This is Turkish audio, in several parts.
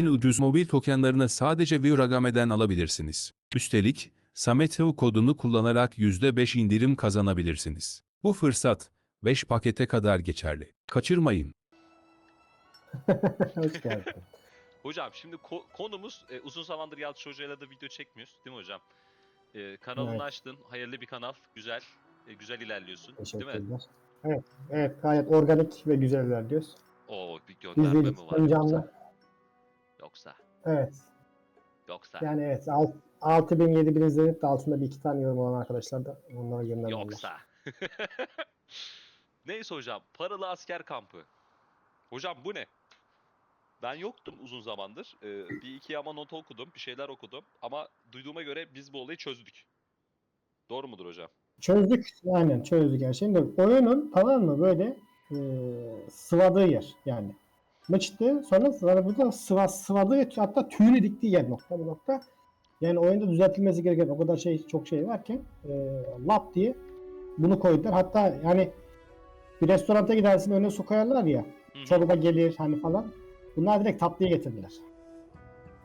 En ucuz mobil tokenlarını sadece Viragame'den alabilirsiniz. Üstelik, Sameteo kodunu kullanarak %5 indirim kazanabilirsiniz. Bu fırsat 5 pakete kadar geçerli. Kaçırmayın. Hoş geldin. Hocam şimdi ko- konumuz e, uzun zamandır Yalçın Hoca'yla da video çekmiyoruz değil mi hocam? E, kanalını Evet. açtın. Hayırlı bir kanal. Güzel. E, güzel ilerliyorsun. Değil mi? Teşekkürler. Evet, evet gayet organik ve güzel ilerliyoruz. Oo bir gönderme mi İzleyici var yoksa? canlı. Yoksa. Evet. Yoksa. Yani evet. alt- 6000 7000 izlenip de altında bir iki tane yorum olan arkadaşlar da onlara göndermeler. Yoksa. Neyse hocam. Paralı asker kampı. Hocam bu ne? Ben yoktum uzun zamandır. Ee, bir iki yama not okudum. Bir şeyler okudum. Ama duyduğuma göre biz bu olayı çözdük. Doğru mudur hocam? Çözdük. Aynen çözdük her şeyi. Oyunun tamam mı böyle e, sıvadığı yer yani. Mıçtı sonra sonra burada sıva, sıvadığı hatta tüyünü diktiği yer nokta bu nokta. Yani oyunda düzeltilmesi gereken o kadar şey çok şey varken e, lap diye bunu koydular. Hatta yani bir restoranta gidersin önüne su koyarlar ya. Çorba gelir hani falan. Bunlar direkt tatlıya getirdiler.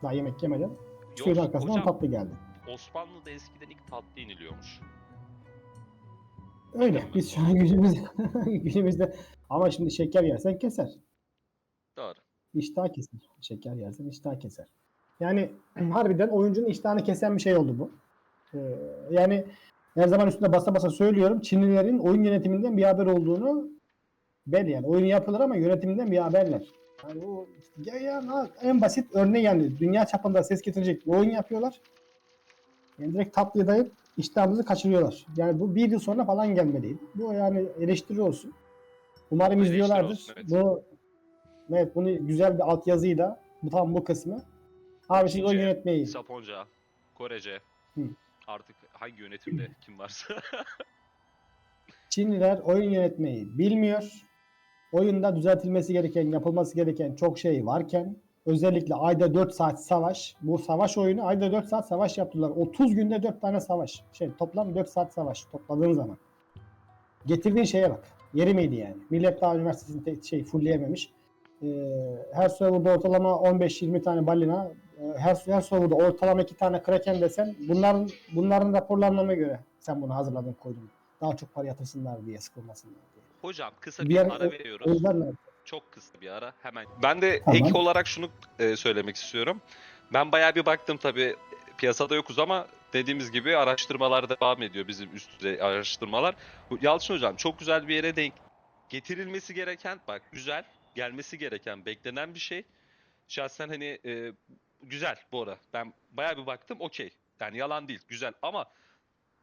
Daha yemek yemeden. Suyun Yok, arkasından hocam, tatlı geldi. Osmanlı'da eskiden ilk tatlı iniliyormuş. Öyle. Biz şu an günümüzde, günümüzde ama şimdi şeker yersen keser. İştah keser. Şeker yersen iştah keser. Yani harbiden oyuncunun iştahını kesen bir şey oldu bu. Ee, yani her zaman üstünde basa basa söylüyorum. Çinlilerin oyun yönetiminden bir haber olduğunu belli yani. Oyun yapılır ama yönetiminden bir haberler. Yani o ya, ya, en basit örneği yani dünya çapında ses getirecek bir oyun yapıyorlar. Yani direkt tatlıya dayıp iştahımızı kaçırıyorlar. Yani bu bir yıl sonra falan gelmeliydi. Bu yani eleştiri olsun. Umarım izliyorlardır. olsun, evet. Bu evet bunu güzel bir altyazıyla bu tam bu kısmı. Abi şimdi oyun Çince, yönetmeyi. Japonca, Korece. Hı. Artık hangi yönetimde kim varsa. Çinliler oyun yönetmeyi bilmiyor. Oyunda düzeltilmesi gereken, yapılması gereken çok şey varken özellikle ayda 4 saat savaş. Bu savaş oyunu ayda 4 saat savaş yaptılar. 30 günde 4 tane savaş. Şey toplam 4 saat savaş topladığın zaman. Getirdiğin şeye bak. Yeri miydi yani? Millet daha üniversitesini te- şey fullleyememiş. Ee, her serverda ortalama 15-20 tane balina, e, her, her serverda ortalama 2 tane kraken desen bunların bunların raporlarına göre sen bunu hazırladın koydun. Daha çok para yatırsınlar diye sıkılmasınlar diye. Hocam kısa Bir bir, yer- ara veriyoruz. De- Çok kısa bir ara hemen. Ben de Tamam. ek olarak şunu e, söylemek istiyorum. Ben bayağı bir baktım tabii piyasada yokuz ama dediğimiz gibi araştırmalar devam ediyor bizim üst düzey araştırmalar. Yalçın hocam çok güzel bir yere denk getirilmesi gereken bak güzel gelmesi gereken beklenen bir şey. Şahsen hani e, güzel bu ara. Ben bayağı bir baktım okey. Yani yalan değil güzel ama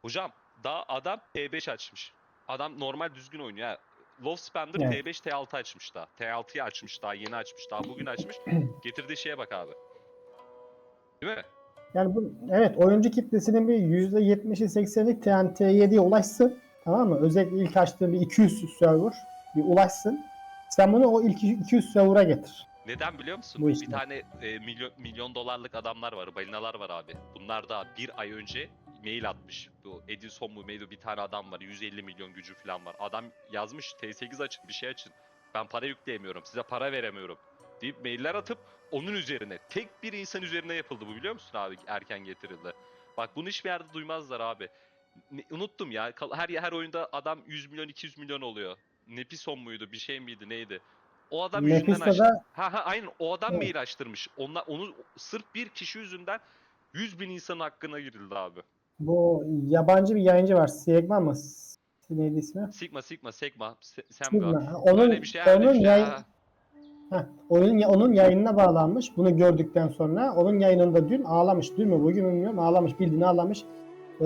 hocam daha adam T5 açmış. Adam normal düzgün oynuyor. ha. Love Spender Evet. T5 T6 açmış daha. T6'yı açmış daha yeni açmış daha bugün açmış. Getirdiği şeye bak abi. Değil mi? Yani bu evet oyuncu kitlesinin bir %70'i 80'i TNT7'ye ulaşsın. Tamam mı? Özellikle ilk açtığın bir 200 server bir ulaşsın. Sen bunu o ilk 200 server'a getir. Neden biliyor musun? Bu bir işte. tane e, milyon, milyon dolarlık adamlar var, balinalar var abi. Bunlar da bir ay önce mail atmış. Bu Edison mu mail bir tane adam var. 150 milyon gücü falan var. Adam yazmış T8 açın bir şey açın. Ben para yükleyemiyorum. Size para veremiyorum. Deyip mailler atıp onun üzerine tek bir insan üzerine yapıldı bu biliyor musun abi erken getirildi. Bak bunu hiçbir yerde duymazlar abi. Ne- unuttum ya. Her her oyunda adam 100 milyon 200 milyon oluyor. Nepison muydu bir şey miydi neydi? O adam yüzünden açtı. Mephisto'da Ha ha aynen o adam Evet. mail açtırmış. Onla, onu sırf bir kişi yüzünden 100 bin insanın hakkına girildi abi. bu yabancı bir yayıncı var. Sigma mı? Neydi ismi? Sigma Sigma Sigma Se- Semga. Sigma. Onun, Öyle bir şey öyle onun bir şey. yayın, ha. Heh, oyun, onun yayınına bağlanmış. Bunu gördükten sonra onun yayınında dün ağlamış. Dün mü bugün mü bilmiyorum ağlamış. Bildiğini ağlamış. Ee,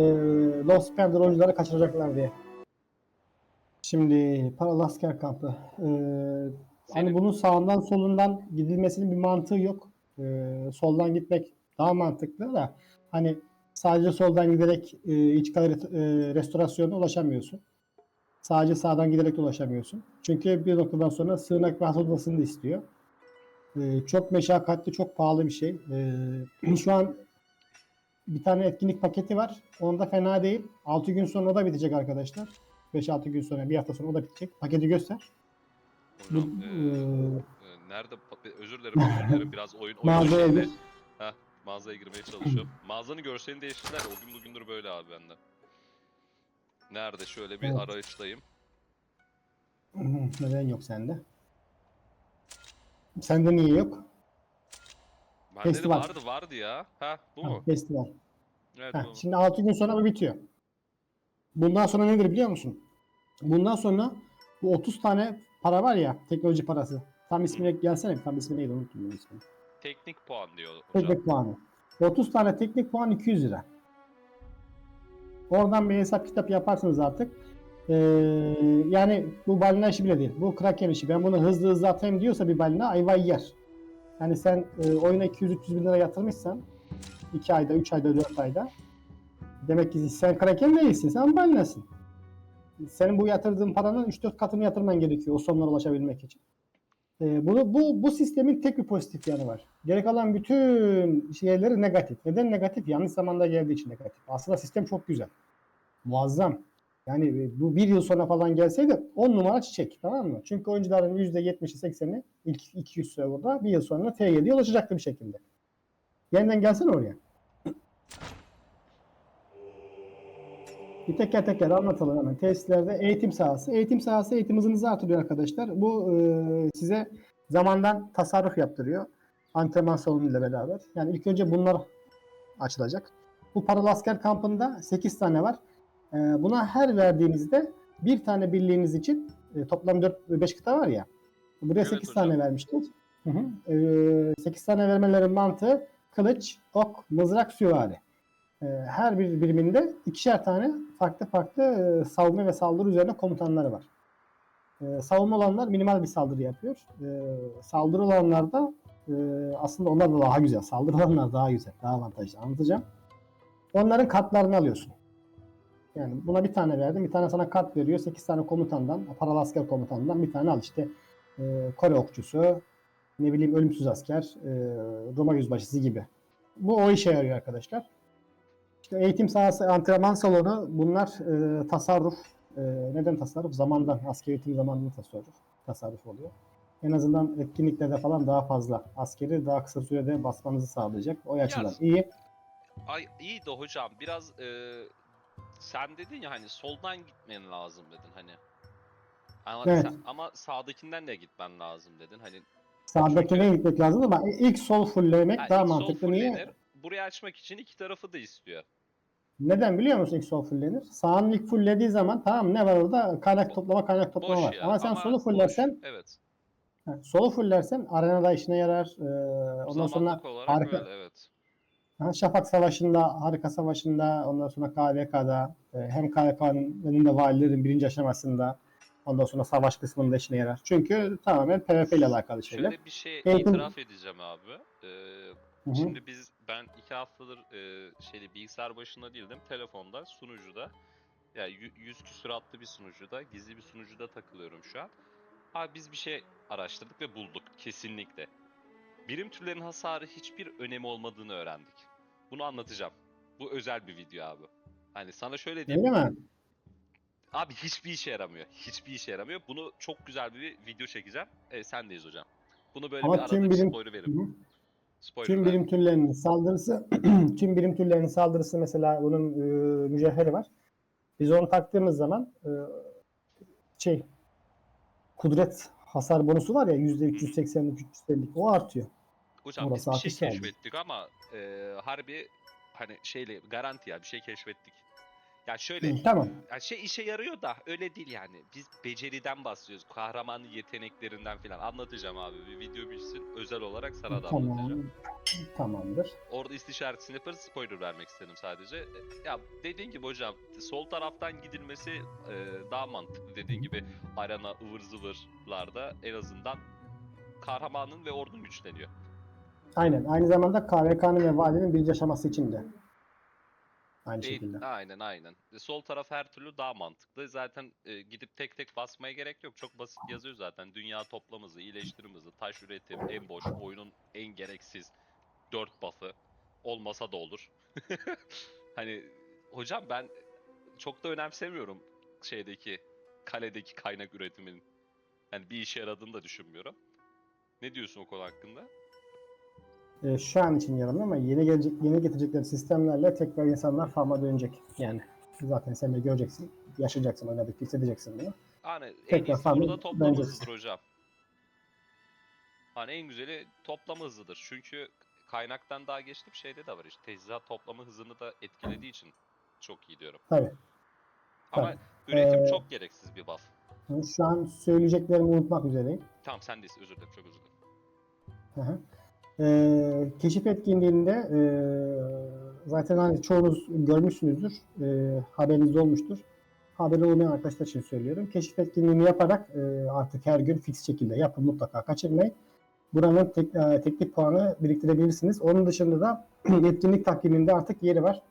Lost Spender oyuncuları kaçıracaklar diye. Şimdi paralı asker kampı. Ee, hani Senin- bunun sağından solundan gidilmesinin bir mantığı yok. Ee, soldan gitmek daha mantıklı da hani sadece soldan giderek e, iç kale e, restorasyona ulaşamıyorsun. Sadece sağdan giderek de ulaşamıyorsun. Çünkü bir noktadan sonra sığınak ve odasını da istiyor. Ee, çok meşakkatli, çok pahalı bir şey. Ee, şu an bir tane etkinlik paketi var. Onda fena değil. 6 gün sonra o da bitecek arkadaşlar. 5-6 gün sonra, bir hafta sonra o da bitecek. Paketi göster. Bu, Hocam, e, e, e, Nerede? Özür dilerim özür dilerim. Biraz oyun oyun Mağazaya şeyde. gir. Heh, mağazaya girmeye çalışıyorum. Mağazanın görselini değiştirdiler. O gün bugündür böyle abi bende. Nerede? Şöyle bir Evet. arayıştayım. Neden yok sende? Sende niye yok? Bende de Festival. vardı vardı ya. Ha bu Ha, mu? festival. Evet Ha, bu. şimdi 6 gün sonra bu bitiyor. Bundan sonra nedir biliyor musun? Bundan sonra bu 30 tane para var ya teknoloji parası. Tam ismine gelsene tam ismi neydi unuttum ben ismini. Teknik puan diyor hocam. Teknik puanı. 30 tane teknik puan 200 lira. Oradan bir hesap kitap yaparsınız artık. Ee, yani bu balina işi bile değil. Bu kraken işi. Ben bunu hızlı hızlı atayım diyorsa bir balina ayvayı yer. Yani sen e, oyuna 200-300 bin lira yatırmışsan 2 ayda, 3 ayda, 4 ayda demek ki sen kraken değilsin. Sen balinasın. Senin bu yatırdığın paranın 3-4 katını yatırman gerekiyor o sonlara ulaşabilmek için. Ee, bunu, bu, bu sistemin tek bir pozitif yanı var. Geri kalan bütün şeyleri negatif. Neden negatif? Yanlış zamanda geldiği için negatif. Aslında sistem çok güzel. Muazzam. Yani e, bu bir yıl sonra falan gelseydi 10 numara çiçek. Tamam mı? Çünkü oyuncuların %70'i 80'i ilk 200 serverda bir yıl sonra T7'ye ulaşacaktı bir şekilde. Yeniden gelsene oraya. Bir teker teker anlatalım hemen. Tesislerde eğitim sahası. Eğitim sahası eğitim hızınızı artırıyor arkadaşlar. Bu e, size zamandan tasarruf yaptırıyor. Antrenman salonuyla beraber. Yani ilk önce bunlar açılacak. Bu paralı asker kampında 8 tane var. E, buna her verdiğinizde bir tane birliğiniz için e, toplam 4 5 kıta var ya. Buraya Evet 8 hocam. tane vermiştir. Hı hı. E, 8 tane vermelerin mantığı kılıç, ok, mızrak, süvari. E, her bir biriminde ikişer tane farklı farklı e, savunma ve saldırı üzerine komutanları var. E, savunma olanlar minimal bir saldırı yapıyor. E, saldırı olanlar da e, aslında onlar da daha güzel. Saldırı olanlar daha güzel, daha avantajlı. Anlatacağım. Onların kartlarını alıyorsun. Yani buna bir tane verdim. Bir tane sana kart veriyor. 8 tane komutandan, paralı asker komutanından bir tane al işte. Kore okçusu, ne bileyim ölümsüz asker, e, Roma yüzbaşısı gibi. Bu o işe yarıyor arkadaşlar. İşte eğitim sahası, antrenman salonu bunlar e, tasarruf. E, neden tasarruf? Zamandan, askeri eğitim zamanında tasarruf. Tasarruf oluyor. En azından etkinliklerde falan daha fazla. Askeri daha kısa sürede basmanızı sağlayacak. O açıdan iyi. Ay iyi de hocam biraz e, sen dedin ya hani soldan gitmen lazım dedin hani. Ama, Evet. sen- ama sağdakinden de gitmen lazım dedin hani. Sağdakine gitmek lazım ama ilk sol fulllemek ha, daha ilk sol mantıklı. Niye? fullenir, Burayı açmak için iki tarafı da istiyor. Neden biliyor musun ilk sol fullenir? Sağın ilk fulllediği zaman tamam ne var orada? Kaynak toplama, kaynak toplama Boş var. ya. Ama sen ama solu boş. fullersen, Evet. ha, solu fullersen arenada işine yarar. Ee, ondan sonra Zamanlık harika. öyle evet. Ha, Şafak Savaşı'nda, Harika Savaşı'nda, ondan sonra KVK'da, e, hem KVK'nın önünde valilerin birinci aşamasında, ondan sonra savaş kısmında işine yarar. Çünkü tamamen PvP ile alakalı şeyler. Şöyle bir şey Eğitim- itiraf edeceğim abi. Ee. Şimdi biz ben iki haftadır e, şeyde bilgisayar başında değildim. Telefonda, sunucuda. Yani yü- 100 küsuratlı bir sunucuda, gizli bir sunucuda takılıyorum şu an. Abi biz bir şey araştırdık ve bulduk kesinlikle. Birim türlerin hasarı hiçbir önemi olmadığını öğrendik. Bunu anlatacağım. Bu özel bir video abi. Hani sana şöyle diyeyim. Öyle mi? Abi hiçbir işe yaramıyor. Hiçbir işe yaramıyor. Bunu çok güzel bir video çekeceğim. E, sendeyiz hocam. Bunu böyle Ama bir arada bir spoiler Hı verim. hı. Spoiler Tüm birim türlerinin saldırısı, tüm birim türlerinin saldırısı mesela bunun e, mücevheri var. Biz onu taktığımız zaman e, şey kudret hasar bonusu var ya %380'lik 350'lik o artıyor. Hocam Orası biz bir şey keşfettik ama e, harbi hani şeyle garanti ya bir şey keşfettik. Ya şöyle Hı, tamam. ya şey işe yarıyor da öyle değil yani. Biz beceriden bahsediyoruz. Kahramanın yeteneklerinden falan anlatacağım abi. Bir video bilsin özel olarak sana da Tamam. anlatacağım. Tamamdır. Orada istişaresini yaparız. Spoiler vermek istedim sadece. Ya dediğin gibi hocam sol taraftan gidilmesi e, daha mantıklı. Dediğin gibi arena ıvır zıvırlarda en azından kahramanın ve ordun güçleniyor. Aynen. Aynı zamanda KVK'nın ve valinin birinci aşaması için de. Aynı Değil- şekilde. Aynen aynen. E, Sol taraf her türlü daha mantıklı. Zaten e, gidip tek tek basmaya gerek yok. Çok basit yazıyor zaten. Dünya toplam hızı, iyileştirim hızı, taş üretim, en boş, oyunun en gereksiz 4 buff'ı. Olmasa da olur. hani hocam ben çok da önemsemiyorum şeydeki kaledeki kaynak üretiminin. Yani bir işe yaradığını da düşünmüyorum. Ne diyorsun o konu hakkında? E, şu an için yanımda ama yeni gelecek yeni getirecekleri sistemlerle tekrar insanlar farma dönecek. Yani zaten sen de göreceksin, yaşayacaksın, oynadık, hissedeceksin bunu. Hani en Tekrar iyisi burada toplama hızıdır hocam. Hani en güzeli toplama hızıdır. Çünkü kaynaktan daha geçtim şeyde de var işte. Teçhizat toplama hızını da etkilediği için çok iyi diyorum. Tabii. Ama üretim Ee, çok gereksiz bir buff. Yani Şu an söyleyeceklerimi unutmak üzereyim. Tamam sendeyiz özür dilerim çok özür dilerim. Hı hı. Ee, keşif etkinliğinde e, zaten hani çoğunuz görmüşsünüzdür, e, haberiniz olmuştur. Haberi olmayan arkadaşlar için söylüyorum. Keşif etkinliğini yaparak e, artık her gün fix şekilde yapın mutlaka kaçırmayın. Buranın tek, e, teknik puanı biriktirebilirsiniz. Onun dışında da etkinlik takviminde artık yeri var.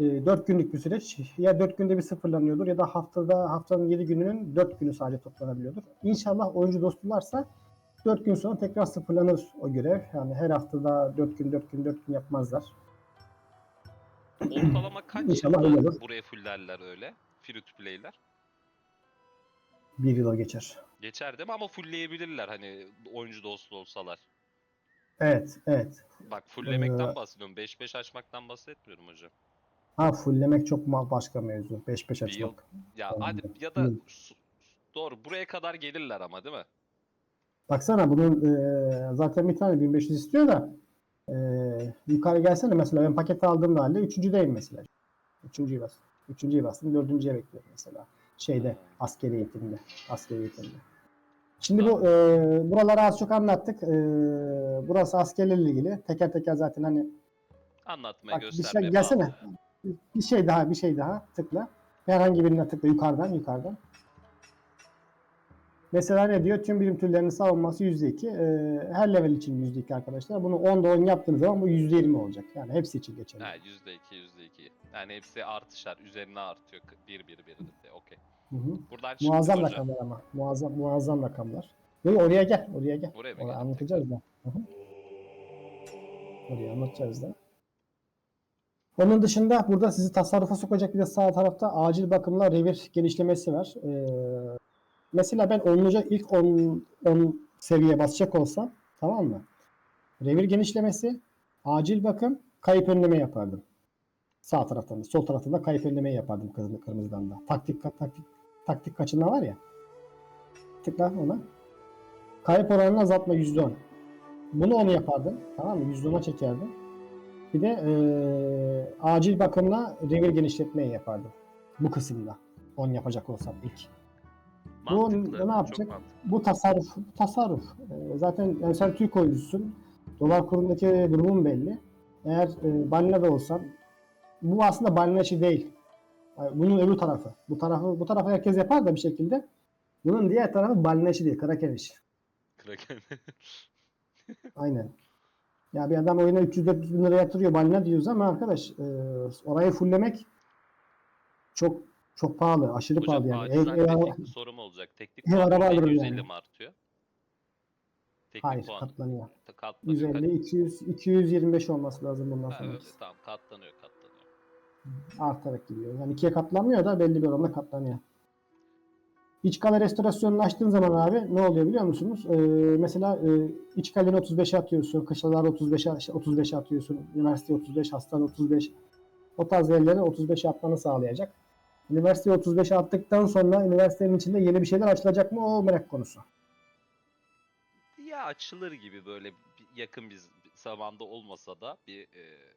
E, 4 günlük bir süreç. Ya 4 günde bir sıfırlanıyordur ya da haftada haftanın 7 gününün 4 günü sadece toplanabiliyordur. İnşallah oyuncu dostularsa 4 gün sonra tekrar sıfırlanır o görev. Yani her haftada 4 gün 4 gün 4 gün yapmazlar. Ortalama kaç İnşallah yılda olur. buraya fullerler öyle? Free to play'ler. Bir yıla geçer. Geçer değil mi? Ama fullleyebilirler hani oyuncu dostu olsalar. Evet, evet. Bak fulllemekten Ee, bahsediyorum. 5-5 açmaktan bahsetmiyorum hocam. Ha fulllemek çok başka mevzu. 5-5 Bir yıl- açmak. Ya hadi ya da Hı. doğru buraya kadar gelirler ama değil mi? Baksana bunun e, zaten bir tane 1500 istiyor da e, yukarı gelsene mesela ben paket aldığım halde üçüncüdeyim mesela. Üçüncüyü bas. Üçüncüyü bastım. Dördüncüye bekliyorum mesela. Şeyde askeri eğitimde. Askeri eğitimde. Şimdi bu e, buraları az çok anlattık. E, burası askerlerle ilgili. Teker teker zaten hani Anlatmaya Bak bir göstermeye şey gelsene. bağlı. Bir şey daha, bir şey daha tıkla. Herhangi birine tıkla yukarıdan, yukarıdan. Mesela ne diyor? Tüm birim türlerinin savunması %2. Ee, her level için %2 arkadaşlar. Bunu 10'da 10 yaptığınız zaman bu %20 olacak. Yani hepsi için geçerli. Ha %2 %2. Yani hepsi artışar. Üzerine artıyor. 1 1 1 de okey. Buradan Muazzam hocam. rakamlar ama. Muazzam, muazzam rakamlar. Yok oraya gel, oraya gel. Buraya mı Oraya anlatacağız da. Hı hı. Oraya anlatacağız da. Onun dışında burada sizi tasarrufa sokacak bir de sağ tarafta acil bakımla revir genişlemesi var. Ee, mesela ben 10'luca ilk 10, 10 seviye basacak olsam tamam mı? Revir genişlemesi, acil bakım, kayıp önleme yapardım. Sağ taraftan da, sol taraftan da kayıp önlemeyi yapardım kırmızı, kırmızıdan da. Taktik taktik taktik kaçınma var ya. Tıkla ona. Kayıp oranını azaltma %10. Bunu onu yapardım. Tamam mı? %10'a çekerdim. Bir de eee, acil bakımla revir genişletmeyi yapardım. Bu kısımda. 10 yapacak olsam ilk. Bu Mantıklı. ne çok yapacak? Bu tasarruf. bu tasarruf. Eee, zaten yani sen Türk oyuncusun. Dolar kurundaki durumun belli. Eğer e, balina da olsan bu aslında balina işi değil. Yani Bunun öbür tarafı. Bu tarafı bu tarafı herkes yapar da bir şekilde. Bunun diğer tarafı balina işi değil. Kraken işi. Kraken. Aynen. Ya bir adam oyuna 300-400 bin lira yatırıyor balina diyoruz ama arkadaş e, orayı fulllemek çok çok pahalı. Aşırı Hocam pahalı yani. Ev- ev- teknik sorum olacak. Teknik ev araba %50 alırım %50 yani. mi artıyor? Teknik hayır puan katlanıyor. katlanıyor. 150, 200, 225 olması lazım bundan sonra. öyle, tamam katlanıyor katlanıyor. Artarak gidiyor. Yani ikiye katlanmıyor da belli bir oranda katlanıyor. İç kale restorasyonunu açtığın zaman abi ne oluyor biliyor musunuz? Ee, mesela e, iç kaleni 35'e atıyorsun, kışlalar 35'e 35'e atıyorsun, üniversite 35, hastane 35. O tarz yerlere 35'e atmanı sağlayacak. Üniversiteye 35'e attıktan sonra üniversitenin içinde yeni bir şeyler açılacak mı o merak konusu. Ya açılır gibi böyle yakın bir zamanda olmasa da bir e,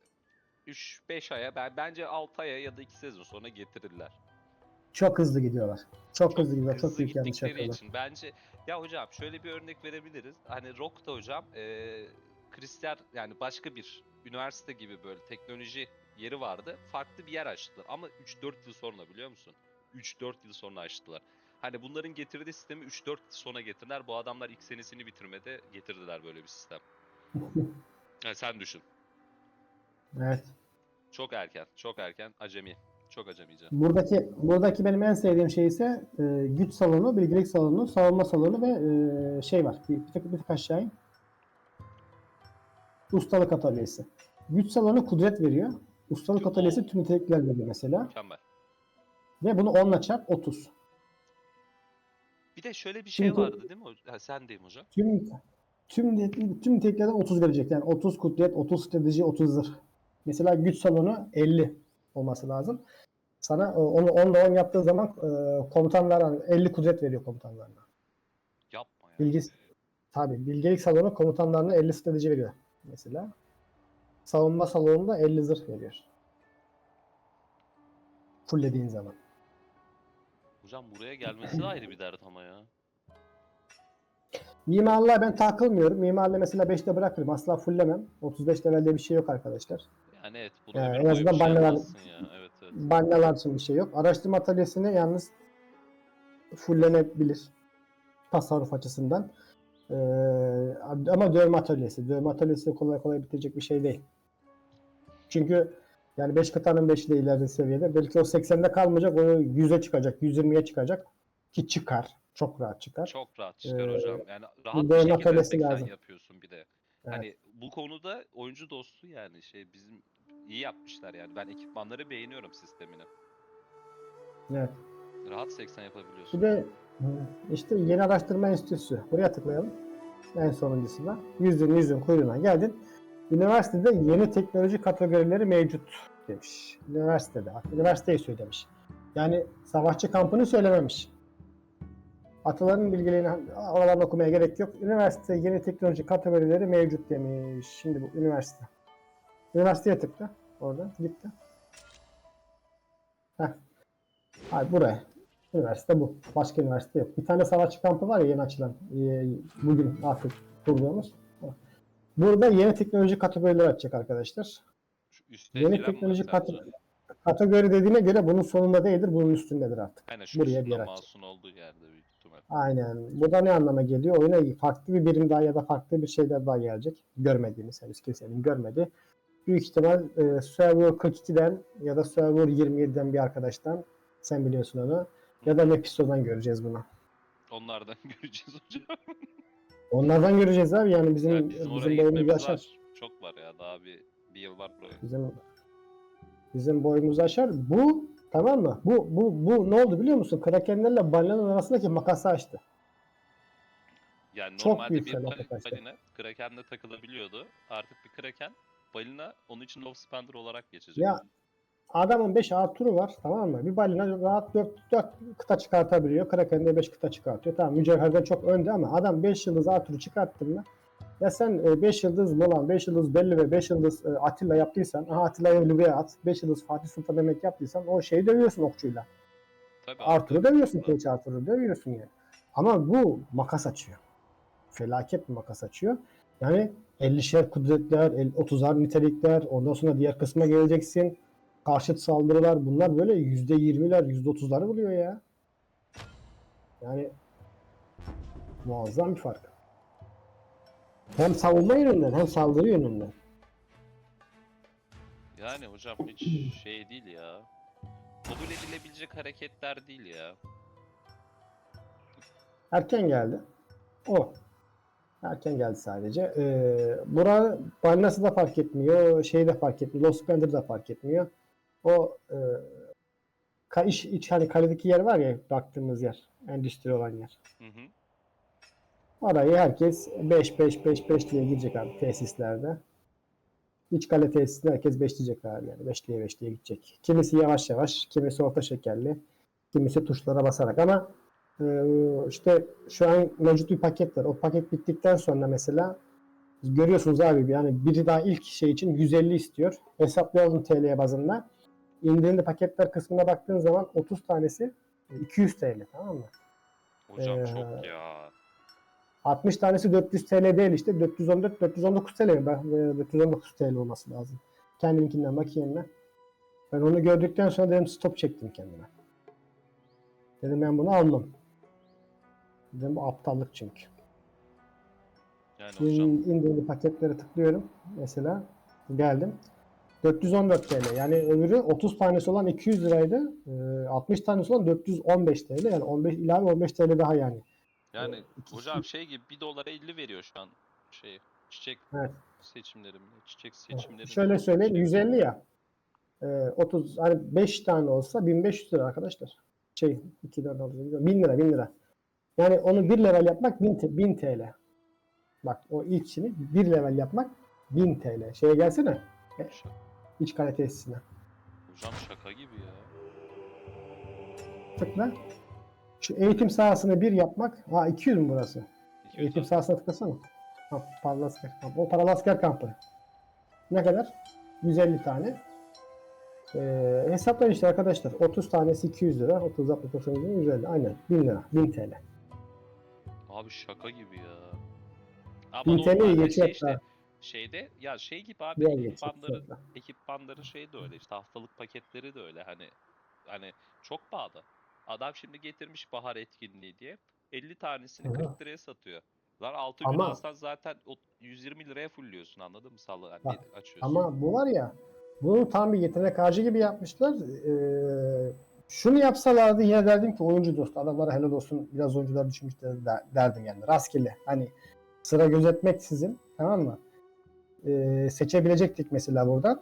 3-5 aya ben bence 6 aya ya da 2 sezon sonra getirirler. Çok hızlı gidiyorlar. Çok, hızlı gidiyorlar. Çok hızlı büyük yanlış yapıyorlar. için bence ya hocam şöyle bir örnek verebiliriz. Hani Rock'ta hocam e, Kristal yani başka bir üniversite gibi böyle teknoloji yeri vardı. Farklı bir yer açtılar ama 3-4 yıl sonra biliyor musun? 3-4 yıl sonra açtılar. Hani bunların getirdiği sistemi 3-4 yıl sonra getirdiler. Bu adamlar ilk senesini bitirmede getirdiler böyle bir sistem. Yani sen düşün. Evet. Çok erken, çok erken, acemi. Çok acemice. Buradaki buradaki benim en sevdiğim şey ise e, güç salonu, bilgilik salonu, savunma salonu ve e, şey var. Bir, bir, tık, bir tık aşağı in. Ustalık atölyesi. Güç salonu kudret veriyor. Ustalık Oo. atölyesi tüm nitelikler veriyor mesela. Mükemmel. Ve bunu 10'la çarp 30. Bir de şöyle bir şey Şimdi- vardı değil mi? Ha, sendeyim hocam. Tüm tüm tüm teklerden 30 verecek. Yani 30 kudret, 30 strateji, 30 zırh. Mesela güç salonu 50 olması lazım. Sana e, onu 10 ile 10 yaptığı zaman e, komutanlara 50 kudret veriyor komutanlarına. Yapma ya. Bilgis tabii bilgelik salonu komutanlarına 50 strateji veriyor mesela. Savunma salonunda 50 zırh veriyor. Fulllediğin zaman. Hocam buraya gelmesi de ayrı bir dert ama ya. Mimarlığa ben takılmıyorum. Mimarlığı mesela 5'te bırakırım. Asla fulllemem. 35 levelde bir şey yok arkadaşlar. Yani evet. Bunu Yani ömür en azından şey banyalar- ya. Evet evet. Banyalar için bir şey yok. Araştırma atölyesine yalnız fullenebilir. Tasarruf açısından. Ee, ama dövme atölyesi. Dövme atölyesi kolay kolay bitecek bir şey değil. Çünkü yani 5 kıtanın 5'i de ileride seviyede. Belki o 80'de kalmayacak. O 100'e çıkacak. 120'ye çıkacak. Ki çıkar. Çok rahat çıkar. Çok rahat çıkar Ee, hocam. Yani rahat bir şekilde atölyesi 80 lazım. yapıyorsun bir de. Evet. Hani bu konuda oyuncu dostu yani şey bizim iyi yapmışlar yani. Ben ekipmanları beğeniyorum sistemini. Evet. Rahat 80 yapabiliyorsun. Bir de işte yeni araştırma enstitüsü. Buraya tıklayalım. En sonuncusu da. Yüzün yüzün kuyruğuna geldin. Üniversitede yeni teknoloji kategorileri mevcut demiş. Üniversitede. Üniversiteyi söylemiş. Yani savaşçı kampını söylememiş. Ataların bilgilerini oralardan okumaya gerek yok. Üniversite yeni teknoloji kategorileri mevcut demiş. Şimdi bu üniversite. Üniversiteye tıkla. Orada gitti. Heh. Hayır buraya. Üniversite bu. Başka üniversite yok. Bir tane savaşçı kampı var ya yeni açılan. e, Bugün artık kurduğumuz. Burada yeni teknoloji kategorileri açacak arkadaşlar. Şu üstte Yeni teknoloji var kat- sadece. kategori dediğine göre bunun sonunda değildir, bunun üstündedir artık. Aynen şu buraya bir mouse'un olduğu yerde büyük ihtimal. Aynen. Bu da ne anlama geliyor? Oyuna farklı bir birim daha ya da farklı bir şeyler daha gelecek. Görmediğimiz, henüz kimsenin görmediği. Büyük ihtimal e, Server 42'den ya da Server 27'den bir arkadaştan sen biliyorsun onu. Ya da Mephisto'dan göreceğiz bunu. Onlardan göreceğiz hocam. Onlardan göreceğiz abi yani bizim Yani bizim oraya gitmemiz aşar. var. Çok var ya daha bir, bir yıl var buraya. Bizim bizim boyumuzu aşar. Bu tamam mı? Bu bu bu ne oldu biliyor musun? Krakenlerle balinaların arasındaki makası açtı. Yani Çok normalde büyük bir felaket bal- açtı. balina Kraken'le takılabiliyordu. Artık bir Kraken balina onun için Love Spender olarak geçecek. Ya adamın 5 Arthur'u var tamam mı? Bir balina rahat 4, 4 kıta çıkartabiliyor. Kraken de 5 kıta çıkartıyor. Tamam mücevherden çok önde ama adam 5 yıldız Arthur'u çıkarttın mı? Ya sen 5 yıldız Molan, 5 yıldız Belli ve 5 yıldız e, Atilla yaptıysan, aha Atilla'yı Lübe'ye at, 5 yıldız Fatih Sultan Mehmet yaptıysan o şeyi dövüyorsun okçuyla. Tabii Arthur'u dövüyorsun, Kılıç Arthur'u dövüyorsun yani. Ama bu makas açıyor. Felaket bir makas açıyor. Yani 50'şer kudretler, el- 30'ar nitelikler, ondan sonra diğer kısma geleceksin. Karşıt saldırılar bunlar böyle %20'ler, %30'ları buluyor ya. Yani muazzam bir fark. Hem savunma yönünden hem saldırı yönünden. Yani hocam hiç şey değil ya. Kabul edilebilecek hareketler değil ya. Erken geldi. O. Erken geldi sadece. Ee, bura balinası da fark etmiyor. Şey de fark etmiyor. Lost Spender da fark etmiyor. O e, ka, iç, iç hani kaledeki yer var ya baktığımız yer. Endüstri olan yer. Hı hı. Orayı herkes 5 5 5 5 diye gidecek abi tesislerde. İç kale tesisinde herkes 5 diyecek abi yani 5 diye 5 diye gidecek. Kimisi yavaş yavaş, kimisi orta şekerli, kimisi tuşlara basarak ama e, işte şu an mevcut bir paket var. O paket bittikten sonra mesela görüyorsunuz abi yani biri daha ilk şey için 150 istiyor. Hesaplayalım TL bazında. İndirimli paketler kısmına baktığın zaman 30 tanesi 200 TL tamam mı? Hocam Ee, çok ya. 60 tanesi 400 TL değil işte 414 419 TL mi? Ben, e, 419 TL olması lazım. Kendiminkinden bakayım ben. Ben onu gördükten sonra dedim stop çektim kendime. Dedim ben bunu almam. Dedim bu aptallık çünkü. Yani hocam İn, indirimli paketlere tıklıyorum. Mesela geldim. 414 TL. Yani öbürü 30 tanesi olan 200 liraydı. Ee, 60 tanesi olan 415 TL. Yani 15 ilave 15 TL daha yani. yani ikisi- hocam şey gibi 1 dolara 50 veriyor şu an şey çiçek Evet. seçimlerim çiçek seçimlerim. Şöyle söyleyeyim Şey- 150 ya. Ee, 30 hani 5 tane olsa 1500 lira arkadaşlar. Şey 2 4 6 1000 lira 1000 lira. Yani onu bir level yapmak 1000, te- 1000 TL. Bak o ilk işini bir level yapmak 1000 TL. Şeye gelsene. E, Şaka. İç kale tesisine. Hocam şaka gibi ya. Tıkla. Şu eğitim sahasını bir yapmak. Ha 200 mü burası? 200 Eğitim abi. sahasına tıklasana. Ha, paralı asker kampı. O paralı asker kampı. Ne kadar? 150 tane. Ee, hesaplayın işte arkadaşlar. 30 tanesi 200 lira. 30 60 90 150. Aynen. 1000 lira. 1000 TL. Abi şaka gibi ya. Ama Bin TL'yi normalde geçiyor şey işte. Şeyde ya şey gibi abi geçecek ekipmanların ekipmanların şey de öyle işte haftalık paketleri de öyle hani hani çok pahalı. Adam şimdi getirmiş bahar etkinliği diye 50 tanesini hı. 40 liraya satıyor. Lan 6 gün Ama- alsan zaten o 120 liraya fullüyorsun anladın mı? Salı hani Bak, açıyorsun. Ama bu var ya bunu tam bir yetenek harcı gibi yapmışlar. Ee, şunu yapsalardı yine derdim ki oyuncu dostu adamlara helal olsun biraz oyuncular der- derdim yani rastgele hani sıra gözetmeksizin tamam mı? Ee, seçebilecektik mesela buradan.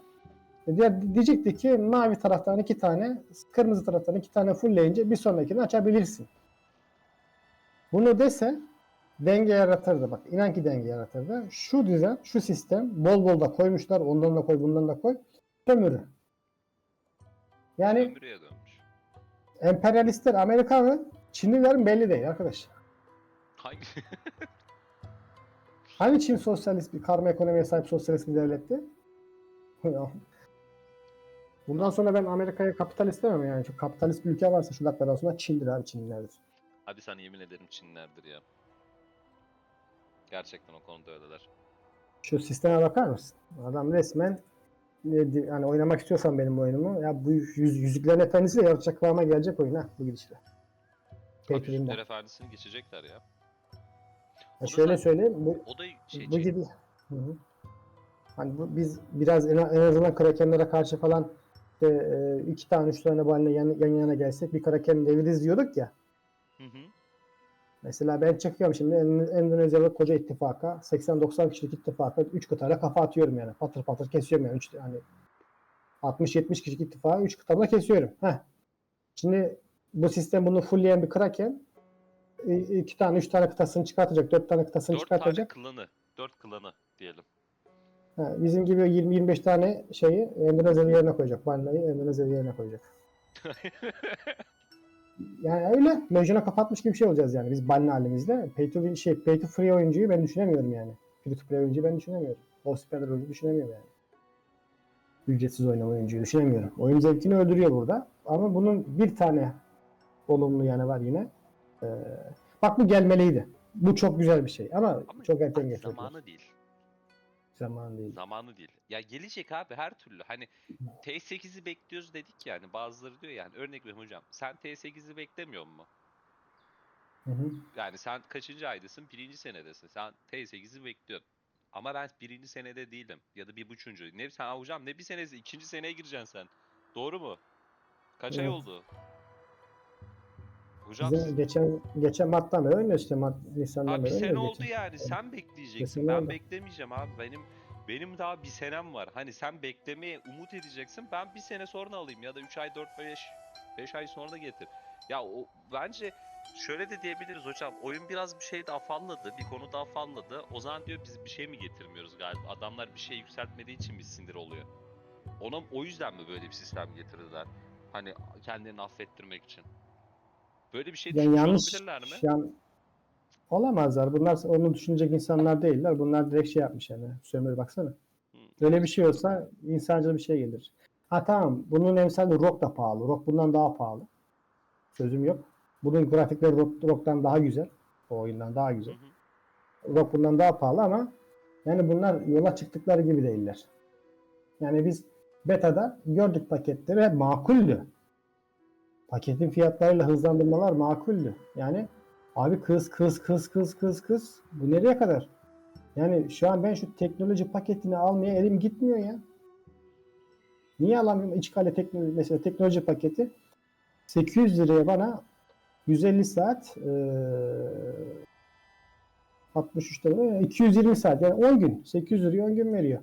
E Diğer, diyecektik ki mavi taraftan iki tane kırmızı taraftan iki tane fullleyince bir sonrakini açabilirsin. Bunu dese denge yaratırdı bak inan ki denge yaratırdı. Şu düzen şu sistem bol bol da koymuşlar ondan da koy bundan da koy sömürü. Yani Sömürüye dönmüş. emperyalistler Amerika mı Çinliler mi belli değil arkadaş. Hangi? Hani Çin sosyalist bir karma ekonomiye sahip sosyalist bir devletti? Bundan sonra ben Amerika'ya kapitalist demem yani. Çünkü kapitalist bir ülke varsa şu dakikadan sonra Çin'dir abi Çinlilerdir. Abi sana yemin ederim Çinlerdir ya. Gerçekten o konuda öyleler. Şu sisteme bakar mısın? Adam resmen yani oynamak istiyorsan benim oyunumu ya bu yüz, yüzüklerin efendisi de kıvama gelecek oyun ha bu gidişle. Patriot'da. Yüzükler Efendisi'ni geçecekler ya. Ya şöyle söyleyeyim bu, O da şey, bu gibi Hı hı. hani bu, biz biraz en, en azından krakenlere karşı falan işte, e, iki tane üç tane balinle yan, yan yana gelsek bir kraken deviririz diyorduk ya. Hı hı. Mesela ben çıkıyorum şimdi En- Endonezyalı koca ittifaka 80-90 kişilik ittifaka 3 kıtayla kafa atıyorum yani. Patır patır kesiyorum yani. Üç, hani 60-70 kişilik ittifakı 3 kıtamda kesiyorum. Heh. Şimdi bu sistem bunu fullleyen bir kraken 2 tane 3 tane kıtasını çıkartacak. 4 tane kıtasını Dört tane çıkartacak. klanı. Dört klanı diyelim. Ha, bizim gibi 20-25 tane şeyi Endonezya yerine koyacak. Balinayı Endonezya yerine koyacak. Yani öyle mecuna kapatmış gibi bir şey olacağız yani biz balina halimizde. Pay to, şey, pay to free oyuncuyu ben düşünemiyorum yani. Free to play oyuncuyu ben düşünemiyorum. Hospital oyuncuyu düşünemiyorum yani. Ücretsiz oynama oyuncuyu düşünemiyorum. Oyun zevkini öldürüyor burada. Ama bunun bir tane olumlu yanı var yine. Ee, bak bu gelmeliydi. Bu çok güzel bir şey ama, Ama çok erken getirdiler. zamanı değil. Zamanı değil. Zamanı değil. Ya gelecek abi her türlü. Hani T8'i bekliyoruz dedik yani. Bazıları diyor yani. Örnek veriyorum hocam. Sen T8'i beklemiyor musun? Hı hı. Yani sen kaçıncı aydasın? Birinci senedesin. Sen T8'i bekliyorsun. Ama ben birinci senede değilim. Ya da bir buçuncu. Ne sen hocam ne bir senesi? ikinci seneye gireceksin sen. Doğru mu? Kaç ay Evet. oldu? Hocam Bizim geçen geçen Mart'tan beri oynuyor işte Mart Nisan'dan Abi bir beri sene oynuyor oldu geçen. yani. Sen bekleyeceksin. Kesinlikle Ben öyle. beklemeyeceğim abi. Benim benim daha bir senem var. Hani sen beklemeye umut edeceksin. Ben bir sene sonra alayım ya da 3 ay 4 5 5 ay sonra getir. Ya o bence şöyle de diyebiliriz hocam. Oyun biraz bir şey daha afalladı. Bir konu daha afalladı. O zaman diyor biz bir şey mi getirmiyoruz galiba? Adamlar bir şey yükseltmediği için mi sinir oluyor? Ona o yüzden mi böyle bir sistem getirdiler? Hani kendilerini affettirmek için. Böyle bir şey Yani yanlış olabilirler mi? yan- olamazlar. Bunlar onu düşünecek insanlar değiller. Bunlar direkt şey yapmış yani. Sömür baksana. Hı. Öyle bir şey olsa insancıl bir şey gelir. Ha tamam. Bunun emsali Rock da pahalı. Rock bundan daha pahalı. Sözüm yok. Bunun grafikleri Rock, Rock'tan daha güzel. O oyundan daha güzel. hı. Rock bundan daha pahalı ama yani bunlar yola çıktıkları gibi değiller. Yani biz beta'da gördük paketleri makuldü. Paketin fiyatlarıyla hızlandırmalar makuldü. Yani abi kız kız kız kız kız kız bu nereye kadar? Yani şu an ben şu teknoloji paketini almaya elim gitmiyor ya. Niye alamıyorum? İç kale teknoloji mesela teknoloji paketi 800 liraya bana 150 saat eee 63 tane 220 saat yani 10 gün 800 liraya 10 gün veriyor.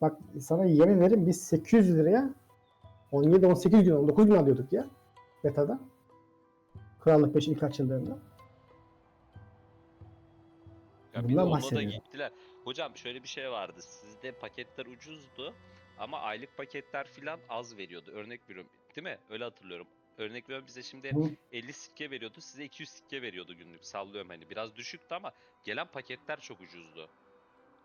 Bak sana yemin ederim biz 800 liraya 17 18 gün 19 gün alıyorduk ya beta'da. Krallık 5 ilk açıldığında. Ya bir de Bundan da bahsediyorum. gittiler. Hocam şöyle bir şey vardı. Sizde paketler ucuzdu ama aylık paketler filan az veriyordu. Örnek veriyorum. Değil mi? Öyle hatırlıyorum. Örnek veriyorum bize şimdi Hı. 50 sikke veriyordu. Size 200 sikke veriyordu günlük. Sallıyorum hani. Biraz düşüktü ama gelen paketler çok ucuzdu.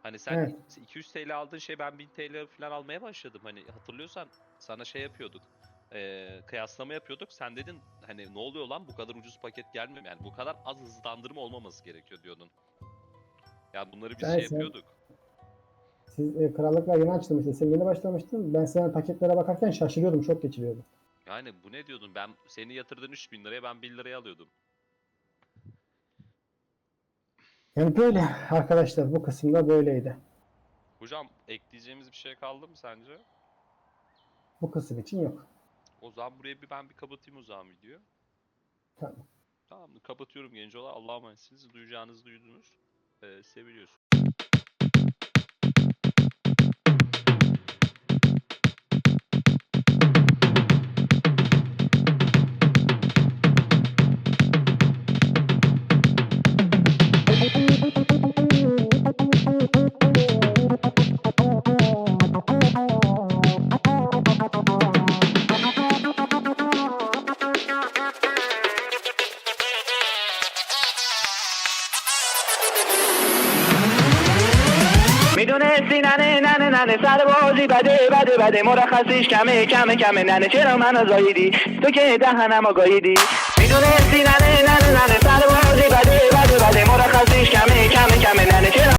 Hani sen Evet. 200 TL aldığın şey ben 1000 TL falan almaya başladım. Hani hatırlıyorsan sana şey yapıyorduk. Eee, kıyaslama yapıyorduk. Sen dedin hani ne oluyor lan bu kadar ucuz paket gelmiyor. Yani bu kadar az hızlandırma olmaması gerekiyor diyordun. Ya bunları biz Evet, şey evet. yapıyorduk. Siz e, krallıklar yeni açılmıştı. Sen yeni başlamıştın. Ben senin paketlere bakarken şaşırıyordum. Çok geçiriyordum. Yani bu ne diyordun? Ben seni yatırdığın 3000 liraya ben 1 liraya alıyordum. Yani böyle arkadaşlar bu kısımda böyleydi. Hocam ekleyeceğimiz bir şey kaldı mı sence? Bu kısım için yok. O zaman buraya bir ben bir kapatayım o zaman videoyu. Tamam. Tamam kapatıyorum gencolar. Allah'a emanetsiniz. Duyacağınızı duydunuz. Ee, seviliyorsunuz. بده بده مرخصیش کمه کمه کمه. ننه چرا منو زاییدی تو که دهنم گاییدی می‌دونستی ننه ننه ننه. سر بده بده بده. مرخصیش کمه کمه کمه. ننه چرا